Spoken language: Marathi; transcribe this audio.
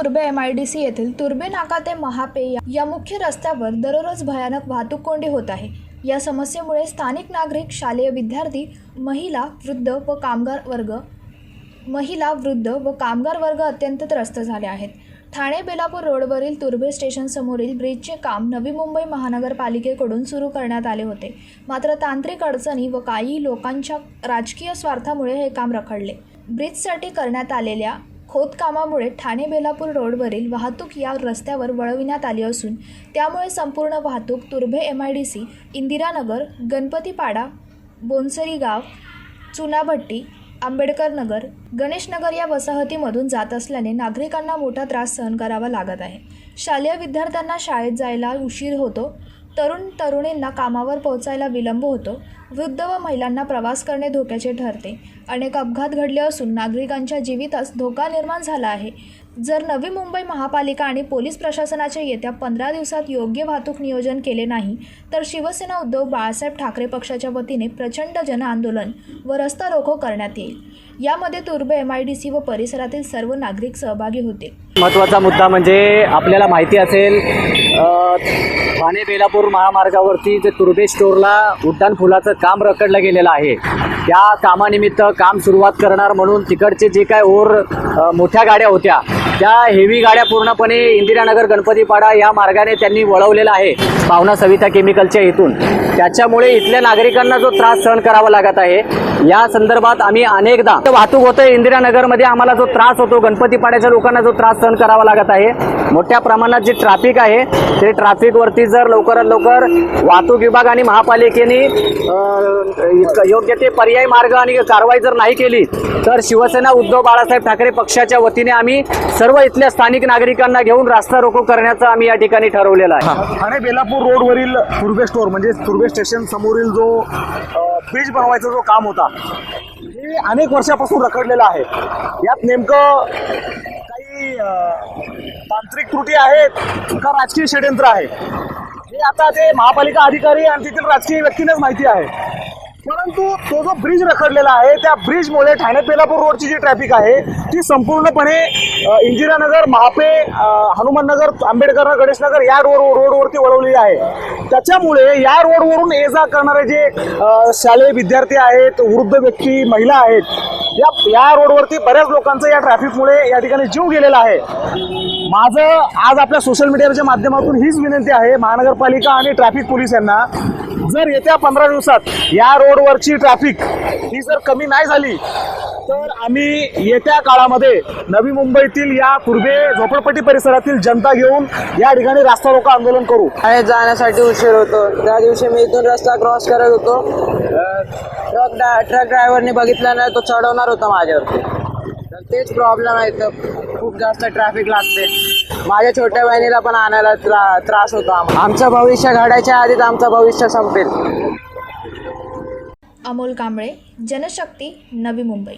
तुर्बे एम आय डी सी येथील तुर्बे नाका ते महापे या- मुख्य रस्त्यावर दररोज भयानक वाहतूक कोंडी होत आहे. या समस्येमुळे स्थानिक नागरिक शालेय विद्यार्थी महिला वृद्ध व कामगार वर्ग महिला वृद्ध व कामगार वर्ग अत्यंत त्रस्त झाले आहेत. ठाणे बेलापूर रोडवरील तुर्भे स्टेशनसमोरील ब्रिजचे काम नवी मुंबई महानगरपालिकेकडून सुरू करण्यात आले होते. मात्र तांत्रिक अडचणी व काही लोकांच्या राजकीय स्वार्थामुळे हे काम रखडले. ब्रिजसाठी करण्यात आलेल्या खोदकामामुळे ठाणे बेलापूर रोडवरील वाहतूक या रस्त्यावर वळविण्यात आली असून त्यामुळे संपूर्ण वाहतूक Turbhe M I D C Indiranagar Ganpatipada Bonsari गाव चुनाभट्टी आंबेडकर नगर गणेशनगर या वसाहतीमधून जात असल्याने नागरिकांना मोठा त्रास सहन करावा लागत आहे. शालेय विद्यार्थ्यांना शाळेत जायला उशीर होतो. तरुण तरुणींना कामावर पोहोचायला विलंब होतो. वृद्ध व महिलांना प्रवास करणे धोक्याचे ठरते. अनेक अपघात घडले असून नागरिकांच्या जीवितास धोका निर्माण झाला आहे. जर नवी मुंबई महापालिका आणि पोलीस प्रशासनाचे येत्या पंधरा दिवसात योग्य वाहतूक नियोजन केले नाही तर शिवसेना उद्धव बाळासाहेब ठाकरे पक्षाच्या वतीने प्रचंड जनआंदोलन व रस्ता रोको करण्यात येईल. यामध्ये तुर्बे एम आय डी सी व परिसरातील सर्व नागरिक सहभागी होते. महत्त्वाचा मुद्दा म्हणजे आपल्याला माहिती असेल ठाणे बेलापूर महामार्गावरती जे तुर्बे स्टोअरला उड्डाण फुलाचं काम रखडलं गेलेलं आहे. त्या कामानिमित्त काम सुरुवात करणार म्हणून तिकडचे जे काय ओर मोठ्या गाड्या होत्या त्या हेवी गाड्या पूर्णपणे इंदिरानगर गणपतीपाडा या मार्गाने त्यांनी वळवलेला आहे भावना सविता केमिकलच्या इथून त्याच्यामुळे इथल्या नागरिकांना जो त्रास सहन करावा लागत आहे या संदर्भात आम्ही अनेकदा वाहतूक होते इंदिरानगरमध्ये आम्हाला जो त्रास होतो गणपतीपाड्याच्या लोकांना जो त्रास सहन करावा लागत आहे मोठ्या प्रमाणात जे ट्रॅफिक आहे ते ट्रॅफिकवरती जर लवकरात लवकर वाहतूक विभाग आणि महापालिकेने योग्य ते पर्यायी मार्ग आणि कारवाई जर नाही केली तर शिवसेना उद्धव बाळासाहेब ठाकरे पक्षाच्या वतीने आम्ही सर्व इथल्या स्थानिक नागरिकांना घेऊन रास्ता रोको करण्याचं आम्ही या ठिकाणी ठरवलेलं आहे. ठाणे बेलापूर रोडवरील तुर्बे स्टोअर म्हणजे तुर्बे स्टेशन समोरील जो ब्रिज बनवायचा जो काम होता हे अनेक वर्षापासून रखडलेलं आहे. यात नेमकं काही तांत्रिक त्रुटी आहेत का राजकीय षडयंत्र आहे? हे आता ते महापालिका अधिकारी आणि तेथील राजकीय व्यक्तींनाच माहिती आहे. परंतु तो जो ब्रिज रखडलेला आहे त्या ब्रिजमुळे ठाणे पेलापूर रोडची जी ट्रॅफिक आहे ती संपूर्णपणे इंदिरानगर महापे हनुमाननगर आंबेडकर गणेशनगर या रोड रोडवरती वळवलेली आहे. त्याच्यामुळे या रोडवरून ये जा करणारे जे शालेय विद्यार्थी आहेत वृद्ध व्यक्ती महिला आहेत या या रोडवरती बऱ्याच लोकांचा या ट्रॅफिकमुळे या ठिकाणी जीव गेलेला आहे. माझं आज आपल्या सोशल मीडियाच्या माध्यमातून हीच विनंती आहे महानगरपालिका आणि ट्रॅफिक पोलीस यांना. जर येत्या पंधरा दिवसात या रोडवरची ट्रॅफिक ही जर कमी नाही झाली तर आम्ही येत्या काळामध्ये नवी मुंबईतील या पूर्वे झोपडपट्टी परिसरातील जनता घेऊन या ठिकाणी रास्ता रोको आंदोलन करू. शाळेत जाण्यासाठी उशीर होतो. त्या दिवशी मी इथून रस्ता क्रॉस करत होतो. ट्रक ड्रा ट्रक ड्रायव्हरने बघितला नाही तो चढवणार होता माझ्यावरती. तर तेच प्रॉब्लेम आहे तर खूप जास्त ट्रॅफिक लागते. माझ्या छोट्या बहिणीला पण आणायला त्रा त्रास होतो आमचं भविष्य घडायच्या आधीच आमचं भविष्य संपेल. अमोल कांबळे जनशक्ती नवी मुंबई.